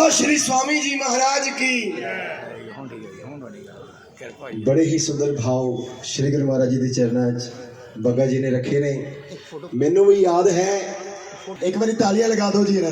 बोलो श्री स्वामी जी महाराज की। बड़े ही सुंदर भाव श्री गुरु महाराज जी के चरणों च जी ने रखे ने। मेनू भी याद है। एक बार तालिया लगा दो जी ਇਹਨਾਂ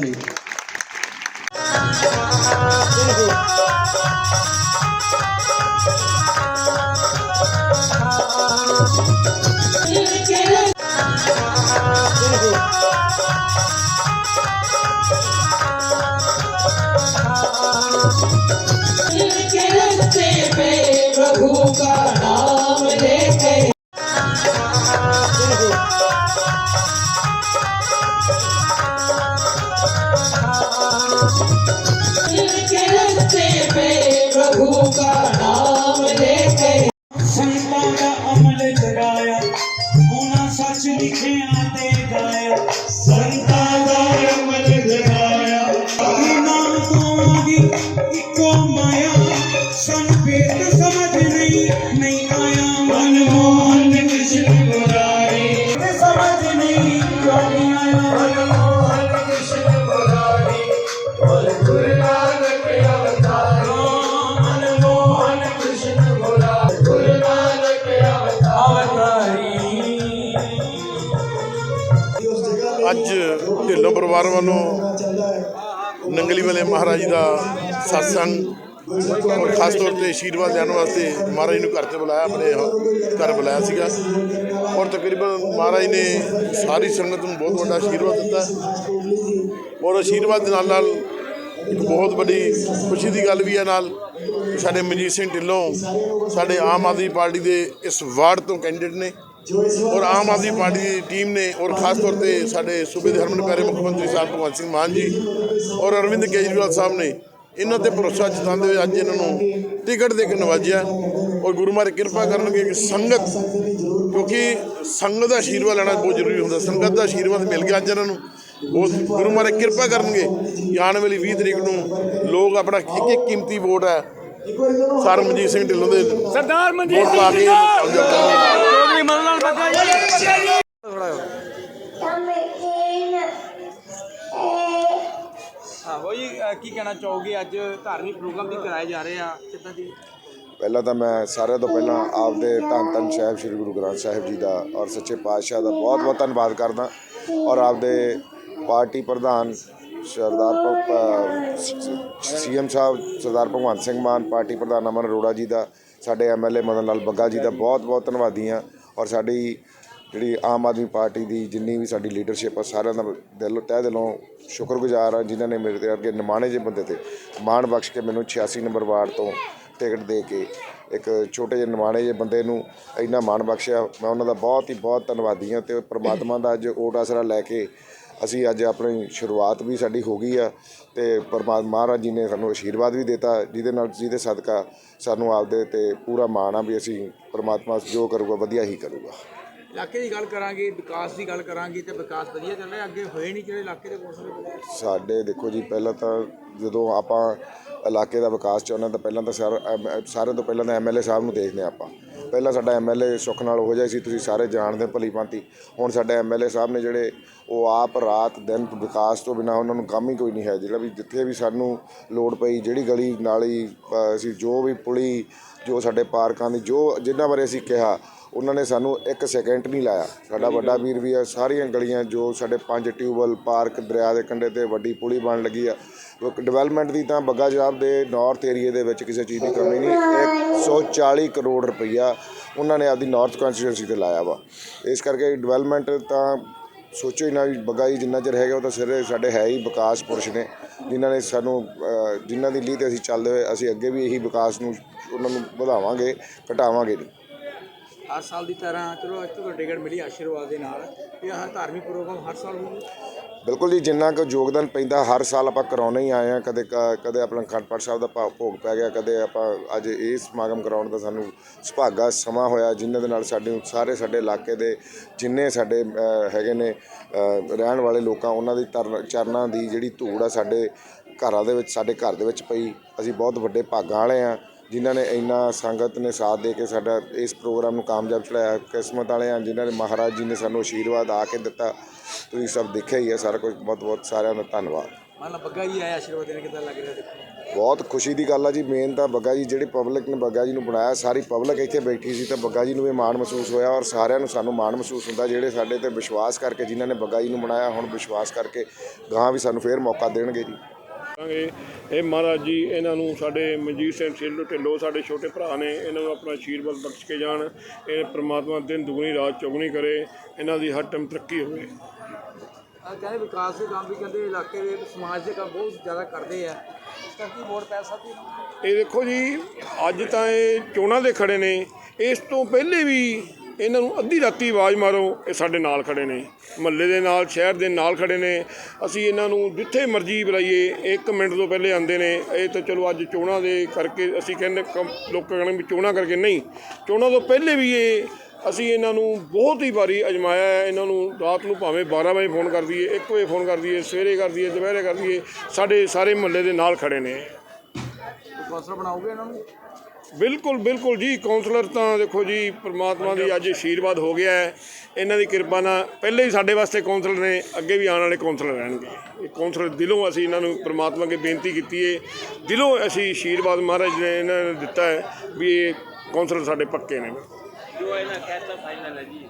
ਅੱਜ ਢਿੱਲੋਂ ਪਰਿਵਾਰ ਵੱਲੋਂ ਨੰਗਲੀ ਵਾਲੇ ਮਹਾਰਾਜ ਦਾ satsang ਔਰ ਖਾਸ ਤੌਰ ਤੇ ਆਸ਼ੀਰਵਾਦ ਲੈਣ ਵਾਸਤੇ ਮਹਾਰਾਜ ਨੂੰ ਘਰ 'ਚ ਬੁਲਾਇਆ, ਆਪਣੇ ਘਰ ਬੁਲਾਇਆ ਸੀਗਾ। ਔਰ ਤਕਰੀਬਨ ਮਹਾਰਾਜ ਨੇ ਸਾਰੀ ਸੰਗਤ ਨੂੰ ਬਹੁਤ ਵੱਡਾ ਆਸ਼ੀਰਵਾਦ ਦਿੱਤਾ। ਔਰ ਆਸ਼ੀਰਵਾਦ ਦੇ ਨਾਲ ਨਾਲ ਇੱਕ ਬਹੁਤ ਵੱਡੀ ਖੁਸ਼ੀ ਦੀ ਗੱਲ ਵੀ ਹੈ ਨਾਲ ਸਾਡੇ ਮਨਜੀਤ ਸਿੰਘ ਢਿੱਲੋਂ, ਸਾਡੇ ਆਮ ਆਦਮੀ ਪਾਰਟੀ ਦੇ ਇਸ ਵਾਰਡ ਤੋਂ ਕੈਂਡੀਡੇਟ ਨੇ ਔਰ ਆਮ ਆਦਮੀ ਪਾਰਟੀ ਦੀ ਟੀਮ ਨੇ ਔਰ ਖਾਸ ਤੌਰ ਤੇ ਸਾਡੇ ਸੂਬੇ ਦੇ ਹਰਮਨ ਪਿਆਰੇ ਮੁੱਖ ਮੰਤਰੀ ਸਾਹਿਬ ਭਗਵੰਤ ਸਿੰਘ ਮਾਨ ਜੀ ਔਰ ਅਰਵਿੰਦ ਕੇਜਰੀਵਾਲ ਸਾਹਿਬ ਨੇ ਇਹਨਾਂ ਤੇ ਭਰੋਸਾ ਜਤਾਉਂਦੇ ਹੋਏ ਅੱਜ ਇਹਨਾਂ ਨੂੰ ਟਿਕਟ ਦੇ ਕੇ ਨਵਾਜਿਆ ਔਰ ਗੁਰੂ ਮਹਾਰਾਜ ਕਿਰਪਾ ਕਰਨਗੇ ਕਿ ਸੰਗਤ, ਕਿਉਂਕਿ ਸੰਗਤ ਦਾ ਆਸ਼ੀਰਵਾਦ ਲੈਣਾ ਬਹੁਤ ਜ਼ਰੂਰੀ ਹੁੰਦਾ, ਸੰਗਤ ਦਾ ਆਸ਼ੀਰਵਾਦ ਮਿਲ ਗਿਆ ਅੱਜ ਇਹਨਾਂ ਨੂੰ। ਬਹੁਤ ਗੁਰੂ ਮਹਾਰਾਜ ਕਿਰਪਾ ਕਰਨਗੇ। ਆਉਣ ਵਾਲੀ 20 ਤਰੀਕ ਨੂੰ ਲੋਕ ਆਪਣਾ ਇੱਕ ਇੱਕ ਕੀਮਤੀ ਵੋਟ ਹੈ। ਸਰ ਮਨਜੀਤ ਸਿੰਘ ਢਿੱਲੋਂ ਦੇ ਸਰਦਾਰ ਮਨਜੀਤ ਵੋਟ ਪਾ ਕੇ ਚੌਧਰੀ ਬੱਗਾ ਜੀ। ਹਾਂ ਕਹਿਣਾ ਚਾਹੋਗੇ? ਅੱਜ ਧਾਰਮਿਕ ਪ੍ਰੋਗਰਾਮ ਵੀ ਕਰਾਏ ਜਾ ਰਹੇ ਆ। ਕਿੱਦਾਂ ਦੀ ਪਹਿਲਾਂ ਤਾਂ ਮੈਂ ਸਾਰਿਆਂ ਤੋਂ ਪਹਿਲਾਂ ਆਪਦੇ ਧੰਨ ਧੰਨ ਸਾਹਿਬ ਸ੍ਰੀ ਗੁਰੂ ਗ੍ਰੰਥ ਸਾਹਿਬ ਜੀ ਦਾ ਔਰ ਸੱਚੇ ਪਾਤਸ਼ਾਹ ਦਾ ਬਹੁਤ ਬਹੁਤ ਧੰਨਵਾਦ ਕਰਦਾ ਔਰ ਆਪਦੇ ਪਾਰਟੀ ਪ੍ਰਧਾਨ ਸਰਦਾਰ ਸੀਐਮ ਸਾਹਿਬ ਸਰਦਾਰ ਭਗਵੰਤ ਸਿੰਘ ਮਾਨ, ਪਾਰਟੀ ਪ੍ਰਧਾਨ ਅਮਨ ਅਰੋੜਾ ਜੀ ਦਾ, ਸਾਡੇ ਐਮਐਲਏ ਮਦਨ ਲਾਲ ਬੱਗਾ ਜੀ ਦਾ ਬਹੁਤ ਬਹੁਤ ਧੰਨਵਾਦੀ ਹਾਂ ਔਰ ਸਾਡੀ ਜਿਹੜੀ ਆਮ ਆਦਮੀ ਪਾਰਟੀ ਦੀ ਜਿੰਨੀ ਵੀ ਸਾਡੀ ਲੀਡਰਸ਼ਿਪ ਆ, ਸਾਰਿਆਂ ਦਾ ਦਿਲੋਂ, ਤਹਿ ਦਿਲੋਂ ਸ਼ੁਕਰਗੁਜ਼ਾਰ ਹਾਂ ਜਿਨ੍ਹਾਂ ਨੇ ਮੇਰੇ ਤੇ ਅੱਗੇ ਨਿਮਾਣੇ ਜਿਹੇ ਬੰਦੇ ਤੇ ਮਾਣ ਬਖਸ਼ ਕੇ ਮੈਨੂੰ 86 ਨੰਬਰ ਵਾਰਡ ਤੋਂ ਟਿਕਟ ਦੇ ਕੇ ਇੱਕ ਛੋਟੇ ਜਿਹੇ ਨਿਮਾਣੇ ਜਿਹੇ ਬੰਦੇ ਨੂੰ ਇੰਨਾ ਮਾਣ ਬਖਸ਼ਿਆ। ਮੈਂ ਉਹਨਾਂ ਦਾ ਬਹੁਤ ਹੀ ਬਹੁਤ ਧੰਨਵਾਦੀ ਹਾਂ ਤੇ ਪ੍ਰਮਾਤਮਾ ਦਾ ਅੱਜ ਓਟ ਆਸਰਾ ਲੈ ਕੇ ਅਸੀਂ ਅੱਜ ਆਪਣੀ ਸ਼ੁਰੂਆਤ ਵੀ ਸਾਡੀ ਹੋ ਗਈ ਆ ਤੇ ਪਰਮਾਤਮਾ ਮਹਾਰਾਜ ਜੀ ਨੇ ਸਾਨੂੰ ਆਸ਼ੀਰਵਾਦ ਵੀ ਦਿੱਤਾ ਜਿਹਦੇ ਨਾਲ ਜਿਹਦੇ ਸਦਕਾ ਸਾਨੂੰ ਆਪਦੇ ਤੇ ਪੂਰਾ ਮਾਣ ਆ ਵੀ ਅਸੀਂ ਪਰਮਾਤਮਾ ਜੋ ਕਰੂਗਾ ਵਧੀਆ ਹੀ ਕਰੂਗਾ। ਇਲਾਕੇ ਦੀ ਗੱਲ ਕਰਾਂਗੇ ਵਿਕਾਸ ਦੀ ਗੱਲ ਕਰਾਂਗੇ ਤੇ ਵਿਕਾਸ ਵਧੀਆ ਚੱਲ ਰਿਹਾ ਅੱਗੇ ਹੋਏ ਨਹੀਂ ਜਿਹੜੇ ਇਲਾਕੇ ਦੇ ਕੋਲ। ਸਾਡੇ ਦੇਖੋ ਜੀ ਪਹਿਲਾਂ ਤਾਂ ਜਦੋਂ ਆਪਾਂ ਇਲਾਕੇ ਦਾ ਵਿਕਾਸ ਚਾਹੁੰਦੇ ਤਾਂ ਪਹਿਲਾਂ ਤਾਂ ਸਾਰ- ਐਮ- ਸਾਰਿਆਂ ਤੋਂ ਪਹਿਲਾਂ ਤਾਂ ਐਮਐਲਏ ਸਾਹਿਬ ਨੂੰ ਦੇਖਦੇ ਹਾਂ ਆਪਾਂ। ਪਹਿਲਾਂ ਸਾਡਾ ਐਮਐਲਏ ਸੁੱਖ ਨਾਲ ਹੋ ਜਾਏ ਸੀ ਤੁਸੀਂ ਸਾਰੇ ਜਾਣਦੇ ਭਲੀ ਭਾਂਤੀ। ਹੁਣ ਸਾਡੇ ਐਮਐਲਏ ਸਾਹਿਬ ਨੇ ਜਿਹੜੇ ਉਹ ਆਪ ਰਾਤ ਦਿਨ ਵਿਕਾਸ ਤੋਂ ਬਿਨਾ ਉਹਨਾਂ ਨੂੰ ਕੰਮ ਹੀ ਕੋਈ ਨਹੀਂ ਹੈ। ਜਿਹੜਾ ਵੀ ਜਿੱਥੇ ਵੀ ਸਾਨੂੰ ਲੋੜ ਪਈ ਜਿਹੜੀ ਗਲੀ ਨਾਲੀ ਅ, ਅਸੀਂ ਜੋ ਵੀ ਪੁਲੀ ਜੋ ਸਾਡੇ ਪਾਰਕਾਂ ਦੀ ਜੋ ਜਿੰਨਾ ਬਾਰੇ ਅਸੀਂ ਕਿਹਾ ਉਹਨਾਂ ਨੇ ਸਾਨੂੰ ਇੱਕ ਸੈਕਿੰਡ ਨਹੀਂ ਲਾਇਆ। ਸਾਡਾ ਵੱਡਾ ਵੀਰ ਵੀ ਆ, ਸਾਰੀਆਂ ਗਲੀਆਂ ਜੋ ਸਾਡੇ ਪੰਜ ਟਿਊਬਲ ਪਾਰਕ, ਦਰਿਆ ਦੇ ਕੰਢੇ ਤੇ ਵੱਡੀ ਪੁਲੀ ਬਣ ਲੱਗੀ ਆ। ਡਿਵੈਲਪਮੈਂਟ ਦੀ ਤਾਂ ਬੱਗਾ ਸਾਹਿਬ ਦੇ ਨਾਰਥ ਏਰੀਏ ਦੇ ਵਿੱਚ ਕਿਸੇ ਚੀਜ਼ ਦੀ ਕਮੀ ਨਹੀਂ। 140 ਕਰੋੜ ਰੁਪਈਆ ਉਹਨਾਂ ਨੇ ਆਪਦੀ ਨਾਰਥ ਕਨਸਟੀਟਿਊਂਸੀ ਤੇ ਲਾਇਆ ਵਾ। ਇਸ ਕਰਕੇ ਡਿਵੈਲਪਮੈਂਟ ਤਾਂ ਸੋਚੋ ਹੀ ਨਾ ਵੀ ਬੱਗਾ ਜੀ ਜਿੰਨਾ ਚਿਰ ਹੈਗਾ ਉਹ ਤਾਂ ਸਿਰੇ ਸਾਡੇ ਹੈ ਹੀ ਵਿਕਾਸ ਪੁਰਸ਼ ਨੇ। ਜਿਨ੍ਹਾਂ ਨੇ ਸਾਨੂੰ ਜਿਨ੍ਹਾਂ ਦੀ ਲੀਹ ਤੇ ਅਸੀਂ ਚੱਲਦੇ ਹੋਏ ਅਸੀਂ ਅੱਗੇ ਵੀ ਇਹੀ ਵਿਕਾਸ ਨੂੰ, ਉਹਨਾਂ ਨੂੰ ਵਧਾਵਾਂਗੇ, ਘਟਾਵਾਂਗੇ। ਨਹੀਂ ਹਰ ਸਾਲ ਦੀ ਤਰ੍ਹਾਂ ਚਲੋ ਅੱਜ ਤੋਂ ਟਿਕਟ ਮਿਲੀ ਆਸ਼ੀਰਵਾਦ ਦੇ ਨਾਲ। ਇਹ ਹਰ ਧਾਰਮਿਕ ਪ੍ਰੋਗਰਾਮ ਹਰ ਸਾਲ ਹੋਊਗਾ। ਬਿਲਕੁਲ ਜੀ, ਜਿੰਨਾ ਕੁ ਯੋਗਦਾਨ ਪੈਂਦਾ, ਹਰ ਸਾਲ ਆਪਾਂ ਕਰਾਉਣੇ ਹੀ ਆਏ ਆ ਕਦੇ ਕ- ਕਦੇ ਆਪਣਾ ਅਖੰਡ ਪਾਠ ਸਾਹਿਬ ਦਾ ਭਾ- ਭੋਗ ਪੈ ਗਿਆ, ਕਦੇ ਆਪਾਂ ਅੱਜ ਇਹ ਸਮਾਗਮ ਕਰਾਉਣ ਦਾ ਸਾਨੂੰ ਸੁਭਾਗਾ ਸਮਾਂ ਹੋਇਆ ਜਿਨ੍ਹਾਂ ਦੇ ਨਾਲ ਸਾਡੇ ਸਾਰੇ ਸਾਡੇ ਇਲਾਕੇ ਦੇ ਜਿੰਨੇ ਸਾਡੇ ਹੈਗੇ ਨੇ ਰਹਿਣ ਵਾਲੇ ਲੋਕਾਂ, ਉਹਨਾਂ ਦੀ ਤਰ- ਚਰਨਾਂ ਦੀ ਜਿਹੜੀ ਧੂੜ ਆ ਸਾਡੇ ਘਰਾਂ ਦੇ ਵਿੱਚ, ਸਾਡੇ ਘਰ ਦੇ ਵਿੱਚ ਪਈ। ਅਸੀਂ ਬਹੁਤ ਵੱਡੇ ਭਾਗਾਂ ਵਾਲੇ ਆ ਜਿਨ੍ਹਾਂ ਨੇ ਇੰਨਾ ਸੰਗਤ ਨੇ ਸਾਥ ਦੇ ਕੇ ਸਾਡਾ ਇਸ ਪ੍ਰੋਗਰਾਮ ਨੂੰ ਕਾਮਯਾਬ ਚੜਾਇਆ ਕਿਸਮਤ ਵਾਲੇ ਆ ਜਿਨ੍ਹਾਂ ਨੇ ਮਹਾਰਾਜ ਜੀ ਨੇ ਸਾਨੂੰ ਆਸ਼ੀਰਵਾਦ ਆ ਕੇ ਦਿੱਤਾ ਤੁਸੀਂ ਸਭ ਦੇਖਿਆ ਹੀ ਹੈ ਸਾਰਾ ਕੁਝ ਬਹੁਤ ਬਹੁਤ ਸਾਰਿਆਂ ਦਾ ਧੰਨਵਾਦ। ਮੰਨ ਬੱਗਾ ਜੀ ਆਇਆ ਆਸ਼ੀਰਵਾਦ ਦੇਣ ਕਿੱਦਾਂ ਲੱਗ ਰਿਹਾ ਦੇਖੋ? ਬਹੁਤ ਖੁਸ਼ੀ ਦੀ ਗੱਲ ਆ ਜੀ ਮੇਨ ਤਾਂ ਬੱਗਾ ਜੀ ਜਿਹੜੀ ਪਬਲਿਕ ਨੇ ਬੱਗਾ ਜੀ ਨੂੰ ਬਣਾਇਆ ਸਾਰੀ ਪਬਲਿਕ ਇੱਥੇ ਬੈਠੀ ਸੀ ਤਾਂ ਬੱਗਾ ਜੀ ਨੂੰ ਵੀ ਮਾਣ ਮਹਿਸੂਸ ਹੋਇਆ ਔਰ ਸਾਰਿਆਂ ਨੂੰ ਸਾਨੂੰ ਮਾਣ ਮਹਿਸੂਸ ਹੁੰਦਾ ਜਿਹੜੇ ਸਾਡੇ ਤੇ ਵਿਸ਼ਵਾਸ ਕਰਕੇ ਜਿਨ੍ਹਾਂ ਨੇ ਬੱਗਾ ਜੀ ਨੂੰ ਬਣਾਇਆ ਹੁਣ ਵਿਸ਼ਵਾਸ ਕਰਕੇ ਗਾਂ ਵੀ ਸਾਨੂੰ ਫੇਰ ਮੌਕਾ ਦੇਣਗੇ ਜੀ। ਕਰਾਂਗੇ। ਇਹ ਮਹਾਰਾਜ ਜੀ ਇਹਨਾਂ ਨੂੰ ਸਾਡੇ ਮਨਜੀਤ ਸਿੰਘ ਢਿੱਲੋਂ ਢਿੱਲੋਂ ਸਾਡੇ ਛੋਟੇ ਭਰਾ ਨੇ ਇਹਨਾਂ ਨੂੰ ਆਪਣਾ ਆਸ਼ੀਰਵਾਦ ਬਖਸ਼ ਕੇ ਜਾਣ। ਇਹ ਪ੍ਰਮਾਤਮਾ ਦਿਨ ਦੁਗਣੀ ਰਾਤ ਚੌਗਣੀ ਕਰੇ। ਇਹਨਾਂ ਦੀ ਹਰ ਟਾਈਮ ਤਰੱਕੀ ਹੋਵੇ। ਕਹਿੰਦੇ ਵਿਕਾਸ ਦੇ ਕੰਮ ਵੀ ਕਹਿੰਦੇ ਇਲਾਕੇ ਦੇ ਸਮਾਜ ਦੇ ਕੰਮ ਬਹੁਤ ਜ਼ਿਆਦਾ ਕਰਦੇ ਆ। ਇਸ ਕਰਕੇ ਵੋਟ ਪੈ ਸਕਦੀ ਇਹ ਦੇਖੋ ਜੀ ਅੱਜ ਤਾਂ ਇਹ ਚੋਣਾਂ ਦੇ ਖੜੇ ਨੇ। ਇਸ ਤੋਂ ਪਹਿਲੇ ਵੀ ਇਹਨਾਂ ਨੂੰ ਅੱਧੀ ਰਾਤੀ ਆਵਾਜ਼ ਮਾਰੋ, ਇਹ ਸਾਡੇ ਨਾਲ ਖੜੇ ਨੇ। ਮਹੱਲੇ ਦੇ ਨਾਲ, ਸ਼ਹਿਰ ਦੇ ਨਾਲ ਖੜੇ ਨੇ। ਅਸੀਂ ਇਹਨਾਂ ਨੂੰ ਜਿੱਥੇ ਮਰਜ਼ੀ ਬੁਲਾਈਏ, ਇੱਕ ਮਿੰਟ ਤੋਂ ਪਹਿਲੇ ਆਉਂਦੇ ਨੇ। ਇਹ ਤਾਂ ਚਲੋ ਅੱਜ ਚੋਣਾਂ ਦੇ ਕਰਕੇ ਅਸੀਂ ਕਹਿੰਦੇ ਕਮ- ਲੋਕ ਕਹਿੰਦੇ ਵੀ ਚੋਣਾਂ ਕਰਕੇ ਨਹੀਂ, ਚੋਣਾਂ ਤੋਂ ਪਹਿਲੇ ਵੀ ਇਹ ਅਸੀਂ ਇਹਨਾਂ ਨੂੰ ਬਹੁਤ ਹੀ ਵਾਰੀ ਅਜਮਾਇਆ ਹੈ। ਇਹਨਾਂ ਨੂੰ ਰਾਤ ਨੂੰ ਭਾਵੇਂ 12 ਵਜੇ ਫੋਨ ਕਰ ਦਈਏ 1 ਵਜੇ ਫੋਨ ਕਰ ਦਈਏ, ਸਵੇਰੇ ਕਰ ਦਈਏ, ਦੁਪਹਿਰੇ ਕਰ ਦਈਏ, ਸਾਡੇ ਸਾਰੇ ਮਹੱਲੇ ਦੇ ਨਾਲ ਖੜੇ ਨੇ। ਕੌਂਸਲਰ ਬਣਾਓਗੇ ਇਹਨਾਂ ਨੂੰ? ਬਿਲਕੁਲ ਬਿਲਕੁਲ ਜੀ ਕਾਉਂਸਲਰ ਤਾਂ ਦੇਖੋ ਜੀ ਪ੍ਰਮਾਤਮਾ ਦੀ ਅੱਜ ਆਸ਼ੀਰਵਾਦ ਹੋ ਗਿਆ ਹੈ। ਇਹਨਾਂ ਦੀ ਕਿਰਪਾ ਨਾਲ ਪਹਿਲੇ ਹੀ ਸਾਡੇ ਵਾਸਤੇ ਕਾਉਂਸਲਰ ਨੇ ਅੱਗੇ ਵੀ ਆਉਣ ਵਾਲੇ ਕਾਉਂਸਲਰ ਰਹਿਣਗੇ। ਇਹ ਕਾਉਂਸਲਰ ਦਿਲੋਂ ਅਸੀਂ ਇਹਨਾਂ ਨੂੰ ਪ੍ਰਮਾਤਮਾ ਅੱਗੇ ਬੇਨਤੀ ਕੀਤੀ ਹੈ ਦਿਲੋਂ ਅਸੀਂ ਆਸ਼ੀਰਵਾਦ ਮਹਾਰਾਜ ਨੇ ਇਹਨਾਂ ਨੂੰ ਦਿੱਤਾ ਹੈ ਵੀ ਇਹ ਕਾਉਂਸਲਰ ਸਾਡੇ ਪੱਕੇ ਨੇ। ਜੋ ਇਹਨਾਂ ਕਹਿਤਾ ਫਾਈਨਲ ਹੈ ਜੀ।